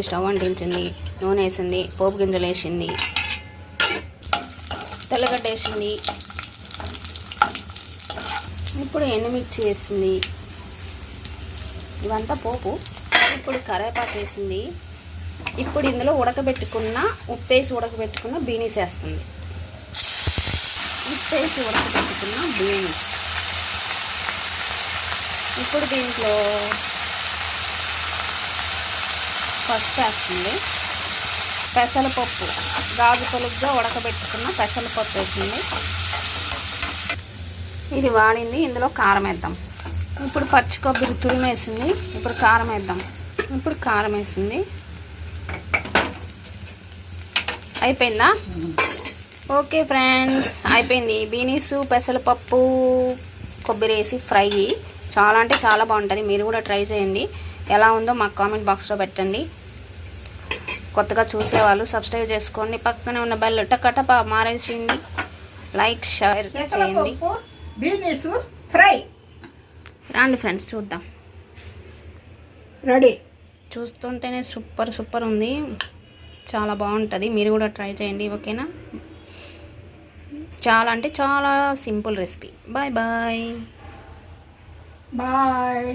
Stove అంటించింది నూనె వేసింది పోపు గింజలు వేసింది తెల్లగడ్డ వేసింది. ఇప్పుడు ఎండుమిర్చి వేసింది. ఇవంతా పోపు ఇప్పుడు కరేపాకు వేసింది. ఇప్పుడు ఇందులో ఉడకబెట్టుకున్న ఉప్పు వేసి ఉడకబెట్టుకున్న బీనీస్ వేస్తుంది. ఉప్పేసి ఉడకబెట్టుకున్న బీనీస్. ఇప్పుడు దీంట్లో పసుపు వేస్తుంది. పెసరపప్పు గాజు పొలుగ్గా ఉడకబెట్టుకున్న పెసరపప్పు వేసింది ఇది వాడింది ఇందులో కారం వేద్దాం. ఇప్పుడు పచ్చి కొబ్బరి తురిమి వేసింది ఇప్పుడు కారం వేద్దాం. ఇప్పుడు కారం వేసింది. అయిపోయిందా? ఓకే ఫ్రెండ్స్ అయిపోయింది. బీనీసు పెసరపప్పు కొబ్బరి వేసి ఫ్రై చాలా అంటే చాలా బాగుంటుంది. మీరు కూడా ట్రై చేయండి. ఎలా ఉందో మాకు కామెంట్ బాక్స్లో పెట్టండి. కొత్తగా చూసేవాళ్ళు సబ్స్క్రైబ్ చేసుకోండి. పక్కనే ఉన్న బెల్ టకటప మారేసింది. లైక్ షేర్ చేయండి. బీనీస్ ఫ్రై రండి ఫ్రెండ్స్ చూద్దాం. రెడీ చూస్తుంటేనే సూపర్ సూపర్ ఉంది. చాలా బాగుంటుంది. మీరు కూడా ట్రై చేయండి ఓకేనా? చాలా అంటే చాలా simple recipe bye bye bye